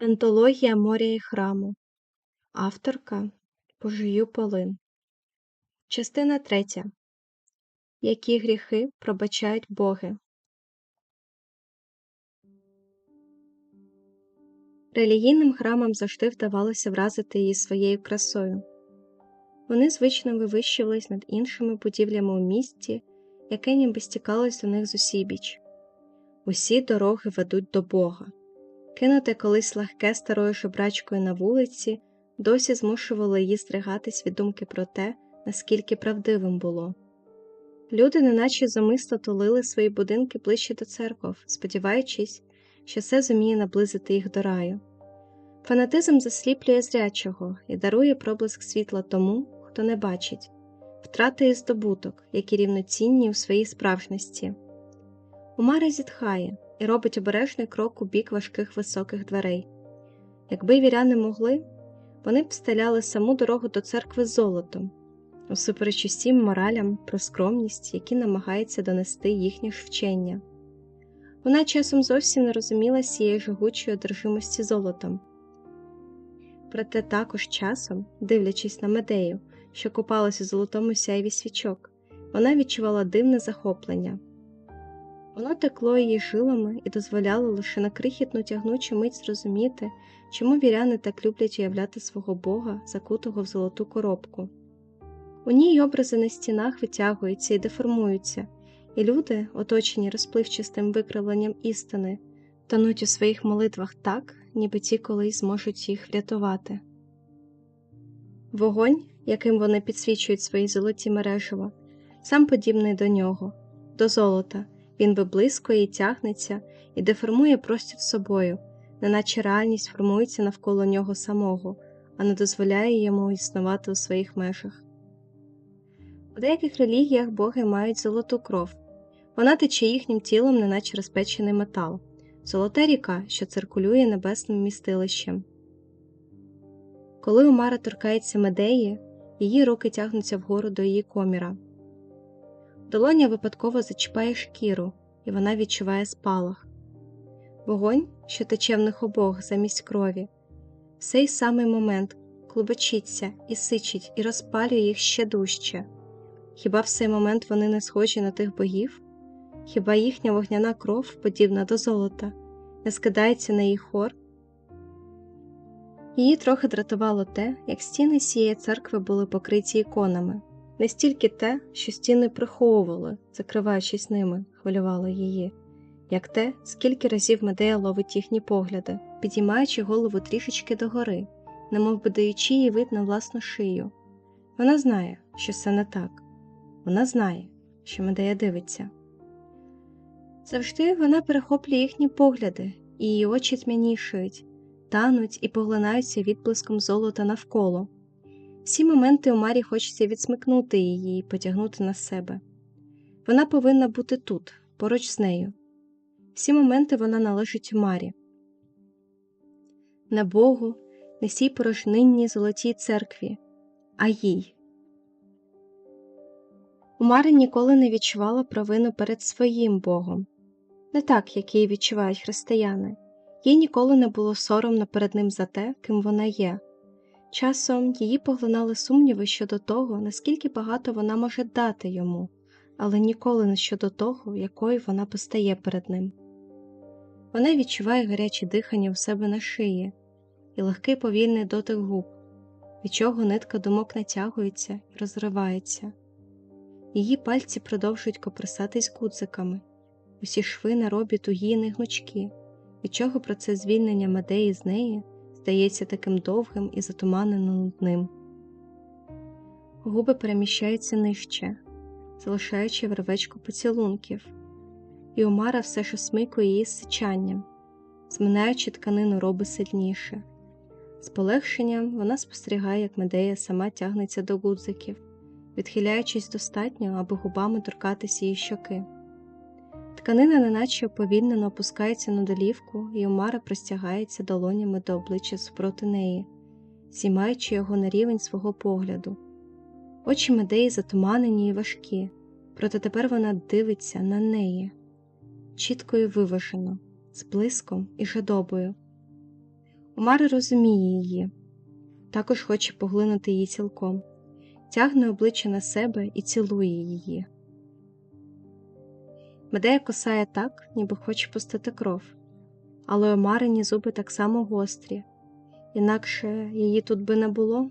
Антологія моря і храму. Авторка Пожую Полин. Частина третя. Які гріхи пробачають боги. Релігійним храмам завжди вдавалося вразити її своєю красою. Вони звично вивищувались над іншими будівлями у місті, яке ніби стікалось до них з усібіч. Усі дороги ведуть до Бога. Кинуте колись легке старою жебрачкою на вулиці, досі змушувало її стригатись від думки про те, наскільки правдивим було. Люди, неначе замисло тулили свої будинки ближче до церков, сподіваючись, що це зуміє наблизити їх до раю. Фанатизм засліплює зрячого і дарує проблиск світла тому, хто не бачить, втрати і здобуток, які рівноцінні у своїй справжності. Умара зітхає і робить обережний крок у бік важких високих дверей. Якби віряни могли, вони б стеляли саму дорогу до церкви золотом, усупереч усім моралям про скромність, які намагається донести їхнє ж вчення. Вона часом зовсім не розуміла цієї жагучої одержимості золотом. Проте також часом, дивлячись на медею, що купалася у золотому сяйві свічок, вона відчувала дивне захоплення. Воно текло її жилами і дозволяло лише на крихітну тягнучу мить зрозуміти, чому віряни так люблять уявляти свого Бога, закутого в золоту коробку. У ній образи на стінах витягуються і деформуються, і люди, оточені розпливчастим викривленням істини, тонуть у своїх молитвах так, ніби ті колись зможуть їх врятувати. Вогонь, яким вони підсвічують свої золоті мережева, сам подібний до нього, до золота. Він виблискує і тягнеться і деформує простір собою, неначе реальність формується навколо нього самого, а не дозволяє йому існувати у своїх межах. У деяких релігіях боги мають золоту кров, вона тече їхнім тілом, неначе розпечений метал, золота ріка, що циркулює небесним містилищем. Коли Умара торкається медеї, її руки тягнуться вгору до її коміра. Долоня випадково зачіпає шкіру, і вона відчуває спалах. Вогонь, що тече в них обох замість крові, в цей самий момент клубочиться і сичить і розпалює їх ще дужче. Хіба в цей момент вони не схожі на тих богів? Хіба їхня вогняна кров, подібна до золота, не скидається на її хор? Її трохи дратувало те, як стіни цієї церкви були покриті іконами. Не стільки те, що стіни приховували, закриваючись ними, хвилювало її, як те, скільки разів Медея ловить їхні погляди, підіймаючи голову трішечки догори, немов би даючи їй вид на власну шию. Вона знає, що це не так. Вона знає, що Медея дивиться. Завжди вона перехоплює їхні погляди, і її очі тьмянішують, тануть і поглинаються відблиском золота навколо. Всі моменти у Марі хочеться відсмикнути її і потягнути на себе. Вона повинна бути тут, поруч з нею. Всі моменти вона належить Марі. Не Богу, не сій порожнинній золотій церкві, а їй. Умара ніколи не відчувала провину перед своїм Богом, не так, як її відчувають християни, їй ніколи не було соромно перед ним за те, ким вона є. Часом її поглинали сумніви щодо того, наскільки багато вона може дати йому, але ніколи не щодо того, якою вона постає перед ним. Вона відчуває гаряче дихання у себе на шиї і легкий повільний дотик губ, від чого нитка думок натягується і розривається. Її пальці продовжують коприсатись гудзиками, усі шви на робі тугі не гнучкі, від чого про це звільнення медеї з неї здається таким довгим і затуманено нудним. Губи переміщаються нижче, залишаючи вервечку поцілунків, і Омара все ж осмикує її сичанням, зминаючи тканину роби сильніше. З полегшенням вона спостерігає, як медея сама тягнеться до гудзиків, відхиляючись достатньо, аби губами торкатися її щоки. Тканина неначе уповільнено опускається на долівку, і Омара простягається долонями до обличчя супроти неї, зіймаючи його на рівень свого погляду. Очі медеї затуманені і важкі, проте тепер вона дивиться на неї, чітко і виважено, з блиском і жадобою. Омара розуміє її, також хоче поглинути її цілком, тягне обличчя на себе і цілує її. Медея косає так, ніби хоче пустити кров, але омарині зуби так само гострі, інакше її тут би не було.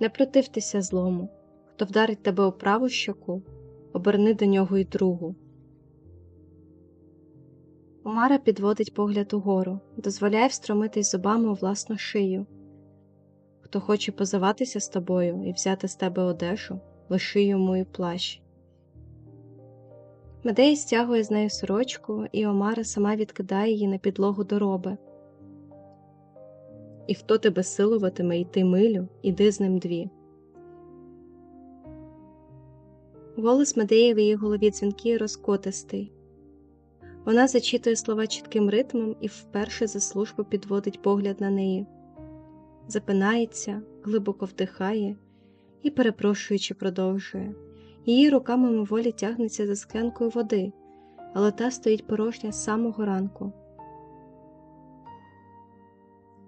Не противтеся злому, хто вдарить тебе у праву щоку, оберни до нього й другу. Омара підводить погляд угору, дозволяє встромитись зубами у власну шию. Хто хоче позиватися з тобою і взяти з тебе одежу, лиши йому і плащ. Медея стягує з нею сорочку, і Омара сама відкидає її на підлогу до роби. І хто тебе силуватиме йти милю, іди з ним дві. Голос Медеї в її голові дзвінкий розкотистий. Вона зачитує слова чітким ритмом і вперше за службу підводить погляд на неї, запинається, глибоко вдихає і, перепрошуючи, продовжує. Її рука мимоволі тягнеться за склянкою води, але та стоїть порожня з самого ранку.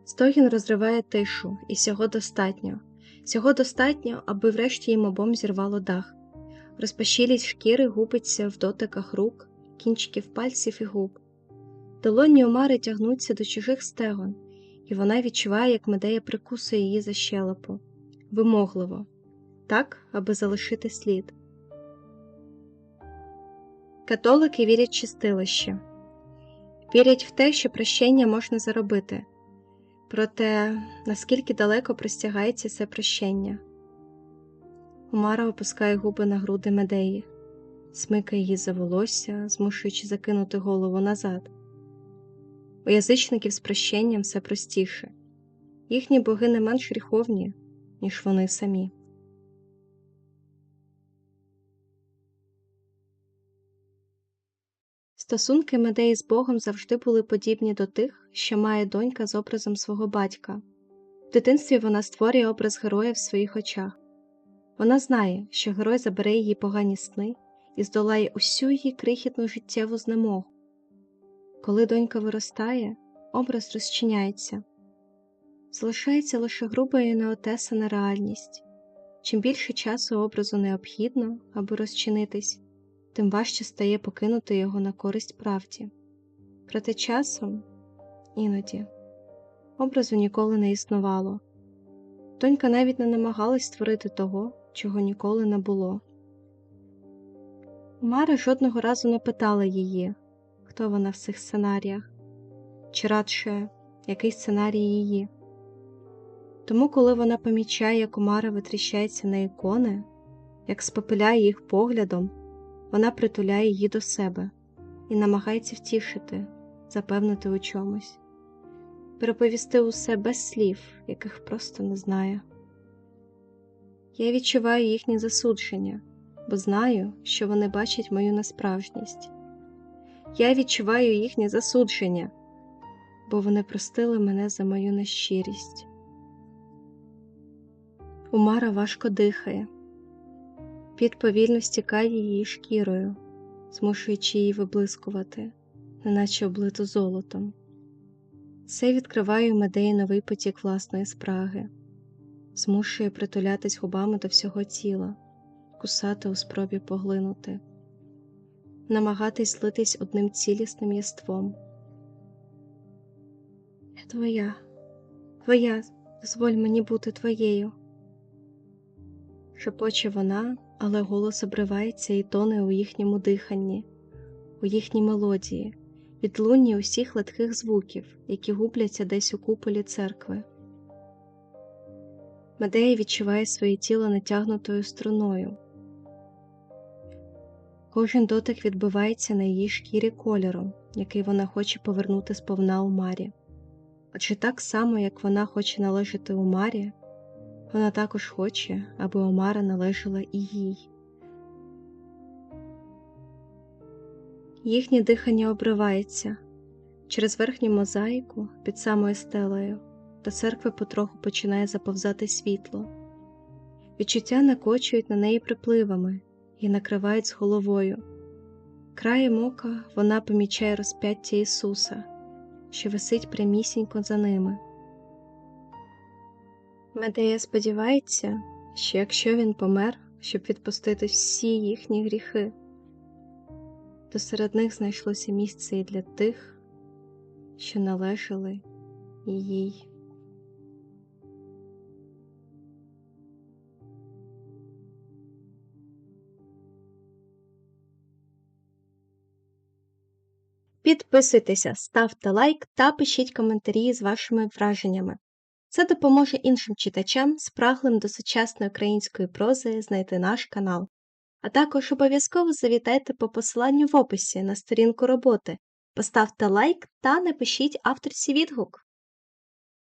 Стогін розриває тишу, і сього достатньо. Сього достатньо, аби врешті їм обом зірвало дах. Розпашілість шкіри губиться в дотиках рук, кінчиків пальців і губ. Долоні Омари тягнуться до чужих стегон, і вона відчуває, як медея прикусує її за щелепу, вимогливо, так, аби залишити слід. Католики вірять в чистилище, вірять в те, що прощення можна заробити, проте наскільки далеко простягається це прощення. Умара опускає губи на груди медеї, смикає її за волосся, змушуючи закинути голову назад. У язичників з прощенням все простіше, їхні боги не менш гріховні, ніж вони самі. Стосунки Медеї з Богом завжди були подібні до тих, що має донька з образом свого батька. В дитинстві вона створює образ героя в своїх очах. Вона знає, що герой забере її погані сни і здолає усю її крихітну життєву знемогу. Коли донька виростає, образ розчиняється, залишається лише груба і неотесана реальність. Чим більше часу образу необхідно, аби розчинитись, тим важче стає покинути його на користь правді. Проте часом, іноді, образу ніколи не існувало. Донька навіть не намагалась створити того, чого ніколи не було. Мара жодного разу не питала її, хто вона в цих сценаріях, чи радше який сценарій її. Тому, коли вона помічає, як Умара витріщається на ікони, як спопиляє їх поглядом, вона притуляє її до себе і намагається втішити, запевнити у чомусь, переповісти усе без слів, яких просто не знає. Я відчуваю їхнє засудження, бо знаю, що вони бачать мою несправжність. Я відчуваю їхнє засудження, бо вони простили мене за мою нещирість. Умара важко дихає, під повільно стікає її шкірою, змушуючи її виблискувати, неначе облиту золотом. Це відкриває медеї новий потік власної спраги змушує притулятись губами до всього тіла, кусати у спробі поглинути, намагатись злитись одним цілісним єством. Я твоя, твоя, дозволь мені бути твоєю. Шепоче вона, але голос обривається і тоне у їхньому диханні, у їхній мелодії, відлунні усіх легких звуків, які губляться десь у куполі церкви. Медея відчуває своє тіло натягнутою струною. Кожен дотик відбивається на її шкірі кольором, який вона хоче повернути сповна у Марі. Адже так само, як вона хоче належати у Марі, вона також хоче, аби Омара належала і їй. Їхнє дихання обривається через верхню мозаїку під самою стелею до церкви потроху починає заповзати світло. Відчуття накочують на неї припливами і накривають з головою. Краєм ока вона помічає розп'яття Ісуса, що висить прямісінько за ними. Медея сподівається, що якщо він помер, щоб відпустити всі їхні гріхи, то серед них знайшлося місце і для тих, що належали їй. Підписуйтеся, ставте лайк та пишіть коментарі з вашими враженнями. Це допоможе іншим читачам, спраглим до сучасної української прози знайти наш канал. А також обов'язково завітайте по посиланню в описі на сторінку роботи, поставте лайк та напишіть авторці відгук.